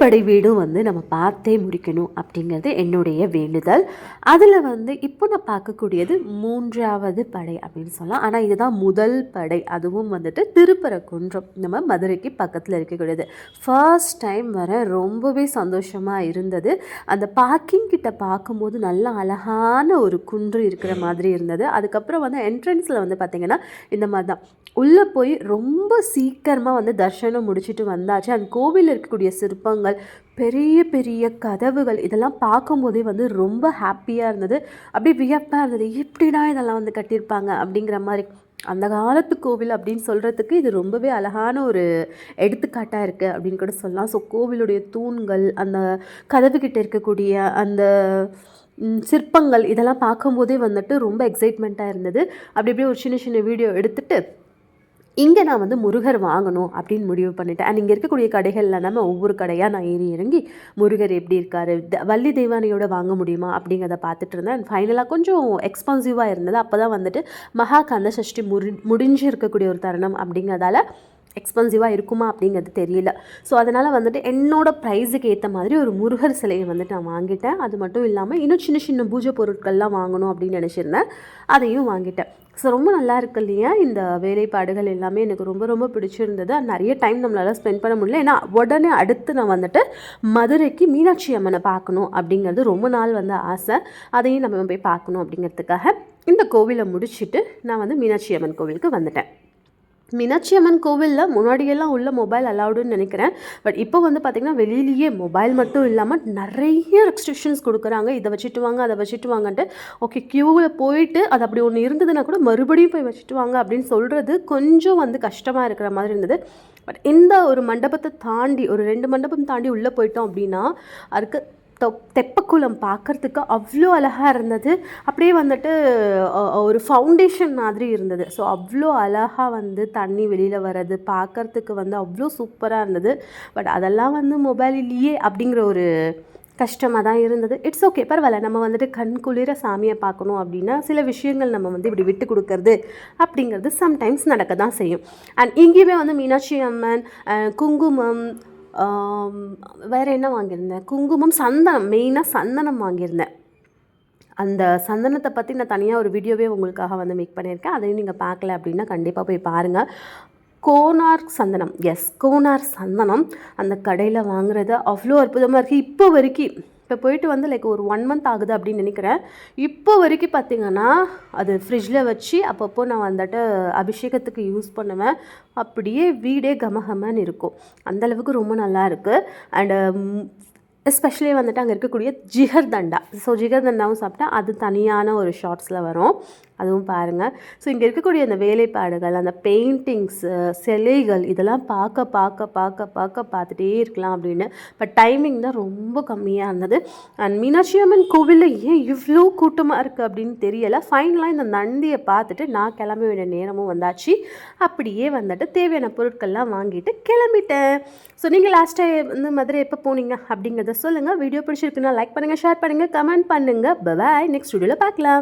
படை வீடும் வந்து நம்ம பார்த்தே முடிக்கணும் அப்படிங்கிறது என்னுடைய வேண்டுதல். அதில் வந்து இப்போ நான் பார்க்கக்கூடியது மூன்றாவது படை அப்படின்னு சொல்லலாம். ஆனால் இதுதான் முதல் படை. அதுவும் வந்துட்டு திருப்பரங்குன்றம். நம்ம மதுரைக்கு பக்கத்தில் இருக்கக்கூடியது. ஃபர்ஸ்ட் டைம் வர ரொம்பவே சந்தோஷமாக இருந்தது. அந்த பார்க்கிங் கிட்ட பார்க்கும்போது நல்ல அழகான ஒரு குன்று இருக்கிற மாதிரி இருந்தது. அதுக்கப்புறம் வந்து என்ட்ரன்ஸில் வந்து பார்த்திங்கன்னா இந்த மாதிரி தான் உள்ளே போய் ரொம்ப சீக்கிரமாக வந்து தர்ஷனம் முடிச்சுட்டு வந்தாச்சு. அந்த கோவிலில் இருக்கக்கூடிய சிற்பங்கள் பெரிய பெரிய கதவுகள் இதெல்லாம் பார்க்கும்போதே வந்து ரொம்ப ஹாப்பியாக இருந்தது. அப்படியே வியப்பாக இருந்தது. எப்படிடா இதெல்லாம் வந்து கட்டியிருப்பாங்க அப்படிங்கிற மாதிரி. அந்த காலத்து கோவில் அப்படின்னு சொல்கிறதுக்கு இது ரொம்பவே அழகான ஒரு எடுத்துக்காட்டாக இருக்குது அப்படின்னு கூட சொல்லலாம். ஸோ கோவிலுடைய தூண்கள் அந்த கதவுக்கிட்ட இருக்கக்கூடிய அந்த சிற்பங்கள் இதெல்லாம் பார்க்கும்போதே வந்துட்டு ரொம்ப எக்ஸைட்மெண்ட்டாக இருந்தது. அப்படி அப்படியே ஒரு சின்ன சின்ன வீடியோ எடுத்துகிட்டு இங்கே நான் வந்து முருகர் வாங்கணும் அப்படின்னு முடிவு பண்ணிட்டேன். அண்ட் இங்கே இருக்கக்கூடிய கடைகளில் நம்ம ஒவ்வொரு கடையாக நான் ஏறி இறங்கி முருகர் எப்படி இருக்காரு த- வள்ளி தெய்வானையோட வாங்க முடியுமா அப்படிங்கிறத பார்த்துட்டு இருந்தேன். அண்ட் ஃபைனலாக கொஞ்சம் எக்ஸ்பென்சிவாக இருந்தது. அப்போ தான் வந்துட்டு மகா கந்த சஷ்டி முடி முடிஞ்சு இருக்கக்கூடிய ஒரு தருணம் அப்படிங்கிறதால எக்ஸ்பென்சிவாக இருக்குமா அப்படிங்கிறது தெரியல. ஸோ அதனால் வந்துட்டு என்னோடய ப்ரைஸுக்கு ஏற்ற மாதிரி ஒரு முருகர் சிலையை வந்துட்டு நான் வாங்கிட்டேன். அது மட்டும் இல்லாமல் இன்னும் சின்ன சின்ன பூஜை பொருட்கள்லாம் வாங்கணும் அப்படின்னு நினச்சிருந்தேன். அதையும் வாங்கிட்டேன். ஸோ ரொம்ப நல்லா இருக்கு இல்லையா? இந்த வேலைப்பாடுகள் எல்லாமே எனக்கு ரொம்ப ரொம்ப பிடிச்சிருந்தது. நிறைய டைம் நம்மளால் ஸ்பெண்ட் பண்ண முடியல. ஏன்னா உடனே அடுத்து நான் வந்துட்டு மதுரைக்கு மீனாட்சி அம்மனை பார்க்கணும் அப்படிங்கிறது ரொம்ப நாள் வந்து ஆசை. அதையும் நம்ம போய் பார்க்கணும் அப்படிங்கிறதுக்காக இந்த கோவிலை முடிச்சுட்டு நான் வந்து மீனாட்சி அம்மன் கோவிலுக்கு வந்துட்டேன். மீனாட்சி அம்மன் கோவிலில் முன்னாடியெல்லாம் உள்ள மொபைல் அலாவுடுன்னு நினைக்கிறேன். பட் இப்போ வந்து பார்த்திங்கன்னா வெளியிலேயே மொபைல் மட்டும் இல்லாமல் நிறைய ரெஸ்ட்ரிக்ஷன்ஸ் கொடுக்குறாங்க. இதை வச்சுட்டு வாங்க அதை வச்சுட்டு வாங்கன்ட்டு. ஓகே க்யூவில் போயிட்டு அது அப்படி ஒன்று இருந்ததுன்னா கூட மறுபடியும் போய் வச்சுட்டு வாங்க அப்படின்னு சொல்கிறது கொஞ்சம் வந்து கஷ்டமாக இருக்கிற மாதிரி இருந்தது. பட் இந்த ஒரு மண்டபத்தை தாண்டி ஒரு ரெண்டு மண்டபம் தாண்டி உள்ளே போயிட்டோம் அப்படின்னா அதுக்கு தெப்பக்குளம் பார்க்கறதுக்கு அவ்வளோ அழகாக இருந்தது. அப்படியே வந்துட்டு ஒரு ஃபவுண்டேஷன் மாதிரி இருந்தது. ஸோ அவ்வளோ அழகாக வந்து தண்ணி வெளியில் வர்றது பார்க்கறதுக்கு வந்து அவ்வளோ சூப்பராக இருந்தது. பட் அதெல்லாம் வந்து மொபைல் இல்லையே அப்படிங்கிற ஒரு கஷ்டமாக தான் இருந்தது. இட்ஸ் ஓகே பரவாயில்ல. நம்ம வந்துட்டு கண் குளிர சாமியை பார்க்கணும் அப்படின்னா சில விஷயங்கள் நம்ம வந்து இப்படி விட்டு கொடுக்கறது அப்படிங்கிறது சம்டைம்ஸ் நடக்க தான் செய்யும். அண்ட் இங்கேயுமே வந்து மீனாட்சி அம்மன் குங்குமம் வேற என்ன வாங்கியிருந்தேன்? குங்குமம் சந்தனம். மெயினாக சந்தனம் வாங்கியிருந்தேன். அந்த சந்தனத்தை பற்றி நான் தனியாக ஒரு வீடியோவே உங்களுக்காக வந்து மேக் பண்ணியிருக்கேன். அதையும் நீங்கள் பார்க்கல அப்படின்னா கண்டிப்பாக போய் பாருங்கள் கோனார் சந்தனம். எஸ் கோனார் சந்தனம். அந்த கடையில் வாங்குறது அவ்வளோ அற்புதமாக இருக்குது இப்போ வரைக்கும் இப்போ போயிட்டு வந்து லைக் ஒரு ஒன் மந்த் ஆகுது அப்படின்னு நினைக்கிறேன். இப்போ வரைக்கும் பார்த்தீங்கன்னா அது ஃப்ரிட்ஜில் வச்சு அப்பப்போ நான் வந்துட்டு அபிஷேகத்துக்கு யூஸ் பண்ணுவேன். அப்படியே வீடே கமகமன்னு இருக்கும். அந்தளவுக்கு ரொம்ப நல்லா இருக்குது அண்டு எஸ்பெஷலி வந்துட்டு அங்கே இருக்கக்கூடிய ஜிகர் தண்டா. ஸோ ஜிகர் தண்டாவும் சாப்பிட்டா அது தனியான ஒரு ஷார்ட்ஸில் வரும். அதுவும் பாருங்கள் ஸோ இங்கே இருக்கக்கூடிய அந்த வேலைப்பாடுகள் அந்த பெயிண்டிங்ஸு சிலைகள் இதெல்லாம் பார்க்க பார்க்க பார்க்க பார்க்க பார்த்துட்டே இருக்கலாம் அப்படின்னு. பட் டைமிங் தான் ரொம்ப கம்மியாக இருந்தது. அண்ட் மீனாட்சி அம்மன் கோவிலில் ஏன் இவ்வளோ கூட்டமாக இருக்குது அப்படின்னு தெரியலை. ஃபைனலாக இந்த நந்தியை பார்த்துட்டு நான் கிளம்ப வேண்டிய நேரமும் வந்தாச்சு. அப்படியே வந்துட்டு தேவையான பொருட்கள்லாம் வாங்கிட்டு கிளம்பிட்டேன். ஸோ நீங்கள் லாஸ்ட் டைம் வந்து மதுரை எப்போ போனீங்க அப்படிங்கிறத சொல்லுங்கள் வீடியோ பிடிச்சிருக்குன்னா லைக் பண்ணுங்கள் ஷேர் பண்ணுங்கள் கமெண்ட் பண்ணுங்கள் பாய் நெக்ஸ்ட் வீடியோவில் பார்க்கலாம்.